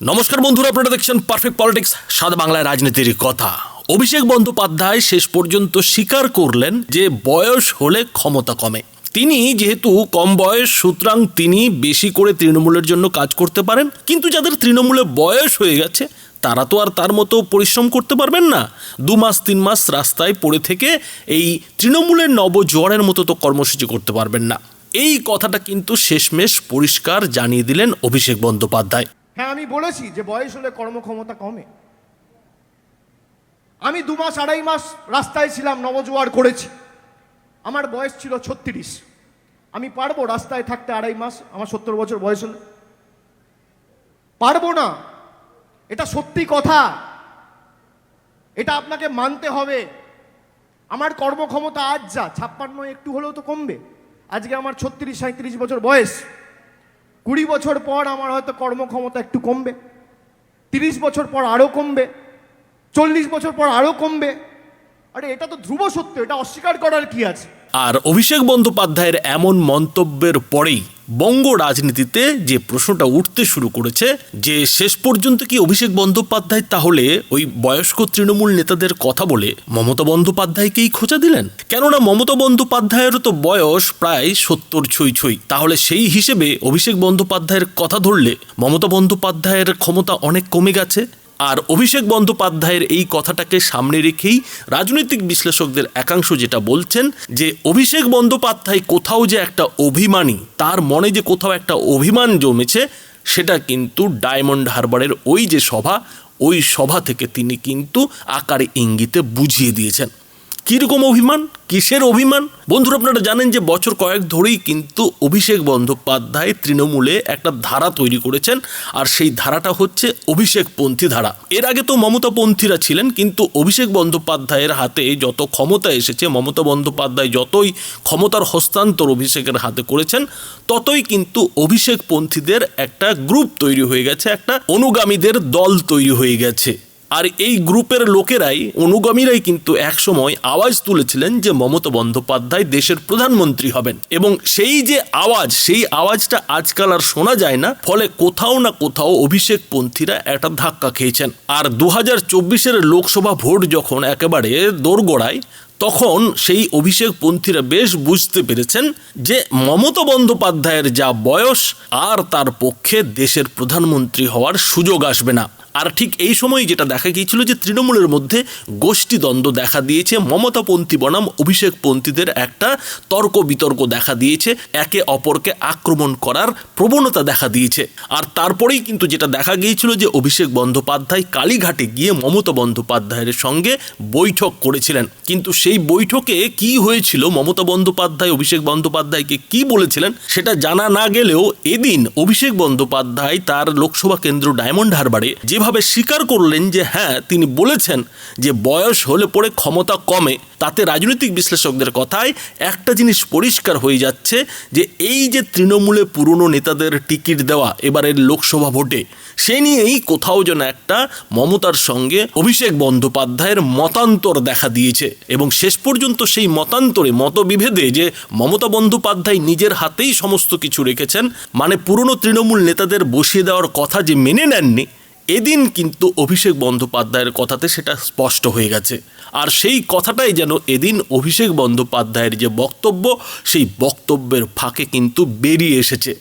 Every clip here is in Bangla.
নমস্কার বন্ধুরা, আপনারা দেখছেন পারফেক্ট পলিটিক্স সাদা বাংলায় রাজনীতির কথা। অভিষেক বন্দ্যোপাধ্যায় শেষ পর্যন্ত স্বীকার করলেন যে বয়স হলে ক্ষমতা কমে। তিনি যেহেতু কম বয়স, সুতরাং তিনি বেশি করে তৃণমূলের জন্য কাজ করতে পারেন। কিন্তু যাদের তৃণমূলে বয়স হয়ে গেছে, তারা তো আর তার মতো পরিশ্রম করতে পারবেন না। দু মাস, তিন মাস রাস্তায় পড়ে থেকে এই তৃণমূলের নবজোয়ারের মতো তো কর্মসূচি করতে পারবেন না। এই কথাটা কিন্তু শেষমেশ পরিষ্কার জানিয়ে দিলেন অভিষেক বন্দ্যোপাধ্যায়। হ্যাঁ আমি বলেছি যে বয়স হলে কর্মক্ষমতা কমে। আমি দু মাস, আড়াই মাস রাস্তায় ছিলাম, নবজোয়ার করেছি। আমার বয়স ছিল ছত্রিশ। আমি পারব রাস্তায় থাকতে আড়াই মাস, আমার সত্তর বছর বয়স হলে? পারব না। এটা সত্যি কথা। এটা আপনাকে মানতে হবে। আমার কর্মক্ষমতা আজ যা, ছাপ্পান্ন একটু হলেও তো কমবে। আজকে আমার ছত্রিশ সাঁত্রিশ বছর বয়স। কুড়ি বছর পর আমার হয়তো কর্মক্ষমতা একটু কমবে, তিরিশ বছর পর আরও কমবে, চল্লিশ বছর পর আরও কমবে। আরে, এটা তো ধ্রুব সত্য, এটা অস্বীকার করার কি আছে? আর অভিষেক বন্দ্যোপাধ্যায়ের এমন মন্তব্যের পরেই বঙ্গ রাজনীতিতে যে প্রশ্নটা উঠতে শুরু করেছে, যে শেষ পর্যন্ত কি অভিষেক বন্দ্যোপাধ্যায় তাহলে ওই বয়স্ক তৃণমূল নেতাদের কথা বলে মমতা বন্দ্যোপাধ্যায়কেই খোঁজা দিলেন? কেননা মমতা বন্দ্যোপাধ্যায়েরও তো বয়স প্রায় সত্তর ছই ছই। তাহলে সেই হিসেবে অভিষেক বন্দ্যোপাধ্যায়ের কথা ধরলে মমতা বন্দ্যোপাধ্যায়ের ক্ষমতা অনেক কমে গেছে? আর অভিষেক বন্দ্যোপাধ্যায়ের এই কথাটাকে সামনে রেখেই রাজনৈতিক বিশ্লেষকদের একাংশ যেটা বলছেন যে অভিষেক বন্দ্যোপাধ্যায় কোথাও যে একটা অভিমানী, তার মনে যে কোথাও একটা অভিমান জমেছে, সেটা কিন্তু ডায়মন্ড হারবারের ওই যে সভা, ওই সভা থেকে তিনি কিন্তু আকারে ইঙ্গিতে বুঝিয়ে দিয়েছেন। কীরকম অভিমান? কিসের অভিমান? বন্ধুরা, আপনারা জানেন যে বছর কয়েক ধরেই কিন্তু অভিষেক বন্দ্যোপাধ্যায় তৃণমূলে একটা ধারা তৈরি করেছেন, আর সেই ধারাটা হচ্ছে অভিষেকপন্থী ধারা। এর আগে তো মমতাপন্থীরা ছিলেন, কিন্তু অভিষেক বন্দ্যোপাধ্যায়ের হাতে যত ক্ষমতা এসেছে, মমতা বন্দ্যোপাধ্যায় যতই ক্ষমতার হস্তান্তর অভিষেকের হাতে করেছেন, ততই কিন্তু অভিষেকপন্থীদের একটা গ্রুপ তৈরি হয়ে গেছে, একটা অনুগামীদের দল তৈরি হয়ে গেছে। আর এই গ্রুপের লোকেরাই, অনুগামীরাই কিন্তু একসময় আওয়াজ তুলেছিলেন যে মমতা বন্দ্যোপাধ্যায় দেশের প্রধানমন্ত্রী হবেন। এবং সেই যে আওয়াজ, সেই আওয়াজটা আজকাল আর শোনা যায় না, ফলে কোথাও না কোথাও অভিষেক পন্থীরা একটা ধাক্কা খেয়েছেন। আর দু হাজার চব্বিশের লোকসভা ভোট যখন একেবারে দোরগোড়ায়, তখন সেই অভিষেক পন্থীরা বেশ বুঝতে পেরেছেন যে মমতা বন্দ্যোপাধ্যায়ের যা বয়স, আর তার পক্ষে দেশের প্রধানমন্ত্রী হওয়ার সুযোগ আসবে না। আর ঠিক এই সময় যেটা দেখা গিয়েছিল যে তৃণমূলের মধ্যে গোষ্ঠীদ্বন্দ্ব দেখা দিয়েছে। মমতাপন্থী বনাম অভিষেকপন্থীদের একটা তর্ক বিতর্ক দেখা দিয়েছে। একে অপরকে আক্রমণ করার প্রবণতা দেখা দিয়েছে। আর তারপরেই কিন্তু যেটা দেখা গিয়েছিল যে অভিষেক বন্দ্যোপাধ্যায় কালীঘাটে গিয়ে মমতা বন্দ্যোপাধ্যায়ের সঙ্গে বৈঠক করেছিলেন। কিন্তু সেই বৈঠকে কি হয়েছিল? মমতা বন্দ্যোপাধ্যায়, অভিষেক বন্দ্যোপাধ্যায়কে কি বলেছিলেন? সেটা জানা না গেলেও এদিন অভিষেক বন্দ্যোপাধ্যায় তার লোকসভা কেন্দ্র ডায়মন্ড হারবারে যেভাবে স্বীকার করলেন যে হ্যাঁ তিনি বলেছেন যে বয়স হলে পরে ক্ষমতা কমে। তাতে রাজনৈতিক বিশ্লেষকদের কথায় একটা জিনিস পরিষ্কার হয়ে যাচ্ছে যে, এই যে তৃণমূলে পুরনো নেতাদের টিকিট দেওয়া এবারের লোকসভা ভোটে, সে নিয়েই কোথাও যেন একটা মমতার সঙ্গে অভিষেক বন্দ্যোপাধ্যায়ের মতান্তর দেখা দিয়েছে। এবং শেষ পর্যন্ত সেই মতান্তরে মতবিভেদে যে মমতা বন্দ্যোপাধ্যায় নিজের হাতেই সমস্ত কিছু রেখেছেন মানে পুরনো তৃণমূল নেতাদের বসিয়ে দেওয়ার কথা যে মেনে নেননি এদিন কিন্তু অভিষেক বন্দ্যোপাধ্যায়ের কথাতে সেটা স্পষ্ট হয়ে গেছে। আর সেই কথাটাই যেন এদিন অভিষেক বন্দ্যোপাধ্যায়ের যে বক্তব্য, সেই বক্তব্যের ফাঁকে কিন্তু বেরিয়ে এসেছে।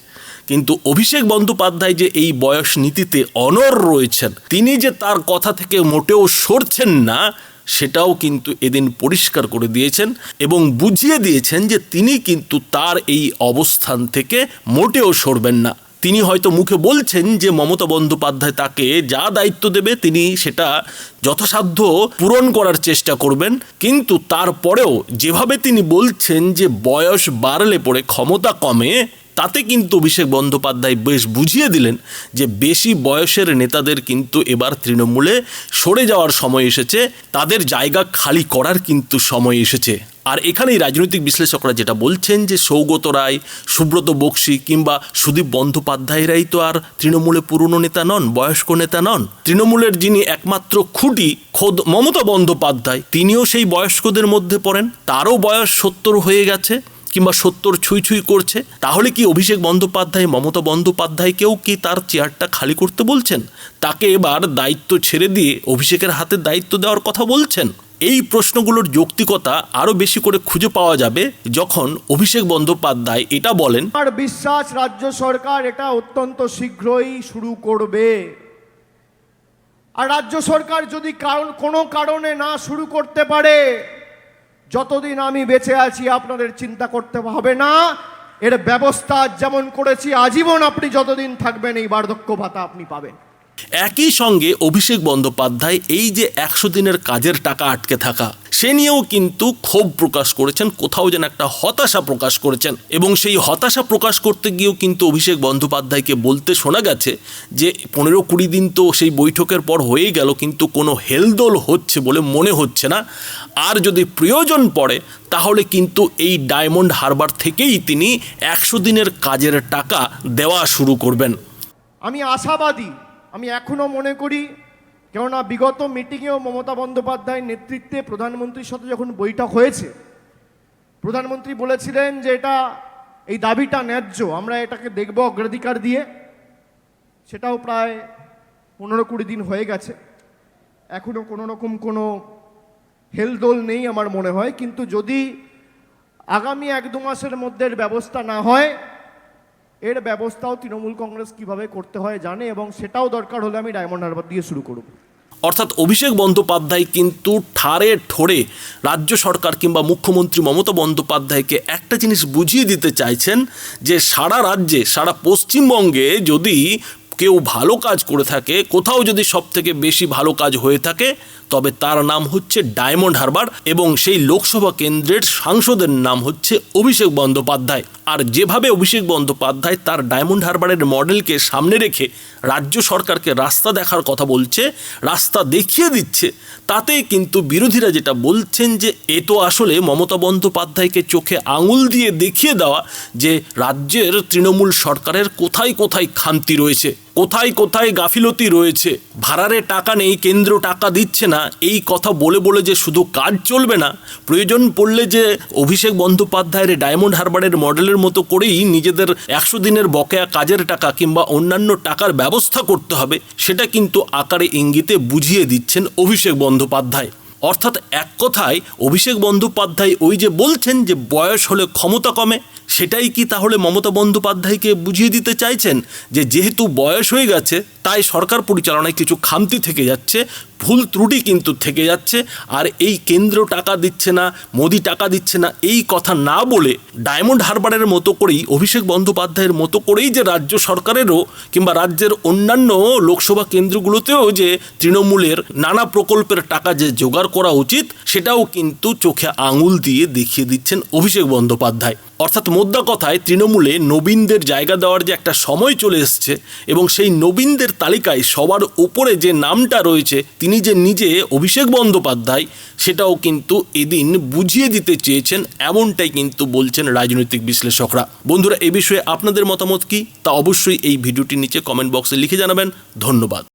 কিন্তু অভিষেক বন্দ্যোপাধ্যায় যে এই বয়স নীতিতে অনর রয়েছেন, তিনি যে তার কথা থেকে মোটেও সরছেন না, সেটাও কিন্তু এদিন পরিষ্কার করে দিয়েছেন এবং বুঝিয়ে দিয়েছেন যে তিনি কিন্তু তার এই অবস্থান থেকে মোটেও সরবেন না। তিনি হয়তো মুখে বলছেন যে মমতা বন্দ্যোপাধ্যায় তাকে যা দায়িত্ব দেবে তিনি সেটা যথাসাধ্য পূরণ করার চেষ্টা করবেন। কিন্তু তারপরেও যেভাবে তিনি বলছেন যে বয়স বাড়লে পরে ক্ষমতা কমে তাতে কিন্তু অভিষেক বন্দ্যোপাধ্যায় বেশ বুঝিয়ে দিলেন যে বেশি বয়সের নেতাদের কিন্তু এবার তৃণমূলে সরে যাওয়ার সময় এসেছে, তাদের জায়গা খালি করার কিন্তু সময় এসেছে। আর এখানেই রাজনৈতিক বিশ্লেষকরা যেটা বলছেন যে সৌগত রায়, সুব্রত বক্সি কিংবা সুদীপ বন্দ্যোপাধ্যায়রাই তো আর তৃণমূলে পুরনো নেতা নন, বয়স্ক নেতা নন। তৃণমূলের যিনি একমাত্র খুঁটি, খোদ মমতা বন্দ্যোপাধ্যায়, তিনিও সেই বয়স্কদের মধ্যে পড়েন। তারও বয়স সত্তর হয়ে গেছে। কিংবা সত্তর ছুঁই ছুঁই করছে, তাহলে কি অভিষেক বন্দ্যোপাধ্যায়, মমতা বন্দ্যোপাধ্যায়কেও কি তার চেয়ারটা খালি করতে বলছেন? তাকে এবার দায়িত্ব ছেড়ে দিয়ে অভিষেকের হাতে দায়িত্ব দেওয়ার কথা বলছেন? এই প্রশ্নগুলোর যৌক্তিকতা আরও বেশি করে খুঁজে পাওয়া যাবে যখন অভিষেক বন্দ্যোপাধ্যায় এটা বলেন। আর বিশ্বাস, রাজ্য সরকার এটা অত্যন্ত শীঘ্রই শুরু করবে। আর রাজ্য সরকার যদি কারণ, কোনো কারণে না শুরু করতে পারে যতদিন আমি বেঁচে আছি, আপনাদের চিন্তা করতে হবে না। এর ব্যবস্থা যেমন করেছি, আজীবন আপনি যতদিন থাকবেন, এই বার্ধক্য ভাতা আপনি পাবেন। একই সঙ্গে অভিষেক বন্দ্যোপাধ্যায় এই যে একশো দিনের কাজের টাকা আটকে থাকা, সে নিয়েও কিন্তু ক্ষোভ প্রকাশ করেছেন, কোথাও যেন একটা হতাশা প্রকাশ করেছেন। এবং সেই হতাশা প্রকাশ করতে গিয়েও কিন্তু অভিষেক বন্দ্যোপাধ্যায়কে বলতে শোনা গেছে যে, পনেরো কুড়ি দিন তো সেই বৈঠকের পর হয়ে গেল, কিন্তু কোনো হেলদোল হচ্ছে বলে মনে হচ্ছে না। আর যদি প্রয়োজন পড়ে, তাহলে কিন্তু এই ডায়মন্ড হারবার থেকেই তিনি একশো দিনের কাজের টাকা দেওয়া শুরু করবেন। আমি আশাবাদী আমি এখনও মনে করি, কেননা বিগত মিটিংয়েও মমতা বন্দ্যোপাধ্যায়ের নেতৃত্বে প্রধানমন্ত্রীর সাথে যখন বৈঠক হয়েছে, প্রধানমন্ত্রী বলেছিলেন যে এটা, এই দাবিটা ন্যায্য, আমরা এটাকে দেখব অগ্রাধিকার দিয়ে। সেটাও প্রায় পনেরো কুড়ি দিন হয়ে গেছে। এখনও কোনো রকম কোনো হেলদোল নেই আমার মনে হয়, কিন্তু যদি আগামী এক দু মাসের মধ্যে ব্যবস্থা না হয় এর ব্যবস্থাও তৃণমূল কংগ্রেস কীভাবে করতে হয় জানে এবং সেটাও দরকার হলে আমি ডায়মন্ড হারবার দিয়ে শুরু করব। অর্থাৎ অভিষেক বন্দ্যোপাধ্যায় কিন্তু ঠারে ঠোরে রাজ্য সরকার কিংবা মুখ্যমন্ত্রী মমতা বন্দ্যোপাধ্যায়কে একটা জিনিস বুঝিয়ে দিতে চাইছেন যে সারা রাজ্যে, সারা পশ্চিমবঙ্গে যদি কেউ ভালো কাজ করে থাকে, কোথাও যদি সব থেকে বেশি ভালো কাজ হয়ে থাকে তবে তার নাম হচ্ছে ডায়মন্ড হারবার এবং সেই লোকসভা কেন্দ্রের সাংসদের নাম হচ্ছে অভিষেক বন্দ্যোপাধ্যায়। আর যেভাবে অভিষেক বন্দ্যোপাধ্যায় তার ডায়মন্ড হারবারের মডেলকে সামনে রেখে রাজ্য সরকারকে রাস্তা দেখার কথা বলছে, রাস্তা দেখিয়ে দিচ্ছে তাতে কিন্তু বিরোধীরা যেটা বলছেন যে, এ তো আসলে মমতা বন্দ্যোপাধ্যায়কে চোখে আঙুল দিয়ে দেখিয়ে দেওয়া যে রাজ্যের তৃণমূল সরকারের কোথায় কোথায় খামতি রয়েছে, কোথায় কোথায় গাফিলতি রয়েছে, ভাড়ারে টাকা নেই, কেন্দ্র টাকা দিচ্ছে না এই কথা বলে বলে যে শুধু কাজ চলবে না, প্রয়োজন পড়লে যে অভিষেক বন্দ্যোপাধ্যায়ের ডায়মন্ড হারবারের মডেলের মতো করেই নিজেদের একশো দিনের বকেয়া কাজের টাকা কিংবা অন্যান্য টাকার ব্যবস্থা করতে হবে, সেটা কিন্তু আকারে ইঙ্গিতে বুঝিয়ে দিচ্ছেন অভিষেক বন্দ্যোপাধ্যায়। অর্থাৎ এক কথায়, অভিষেক বন্দ্যোপাধ্যায় ওই যে বলছেন যে বয়স হলে ক্ষমতা কমে সেটাই কি তাহলে মমতা বন্দ্যোপাধ্যায়কে বুঝিয়ে দিতে চাইছেন যে যেহেতু বয়স হয়ে গেছে, তাই সরকার পরিচালনায় কিছু খামতি থেকে যাচ্ছে, ভুল ত্রুটি কিন্তু থেকে যাচ্ছে, আর এই কেন্দ্র টাকা দিচ্ছে না, মোদি টাকা দিচ্ছে না, এই কথা না বলে ডায়মন্ড হারবারের মতো করেই, অভিষেক বন্দ্যোপাধ্যায়ের মতো করেই যে রাজ্য সরকারেরও কিংবা রাজ্যের অন্যান্য লোকসভা কেন্দ্রগুলোতেও যে তৃণমূলের নানা প্রকল্পের টাকা যে জোগাড় করা উচিত, সেটাও কিন্তু চোখে আঙুল দিয়ে দেখিয়ে দিচ্ছেন অভিষেক বন্দ্যোপাধ্যায়। অর্থাৎ মোদ্দা কথায় তৃণমূলে নবীনদের জায়গা দেওয়ার যে একটা সময় চলে এসছে এবং সেই নবীনদের তালিকায় সবার উপরে যে নামটা রয়েছে, তিনি যে নিজে অভিষেক বন্দ্যোপাধ্যায়, সেটাও কিন্তু এদিন বুঝিয়ে দিতে চেয়েছেন, এমনটাই কিন্তু বলছেন রাজনৈতিক বিশ্লেষকরা। বন্ধুরা, এ বিষয়ে আপনাদের মতামত কি? তা অবশ্যই এই ভিডিওটির নিচে কমেন্ট বক্সে লিখে জানাবেন। ধন্যবাদ।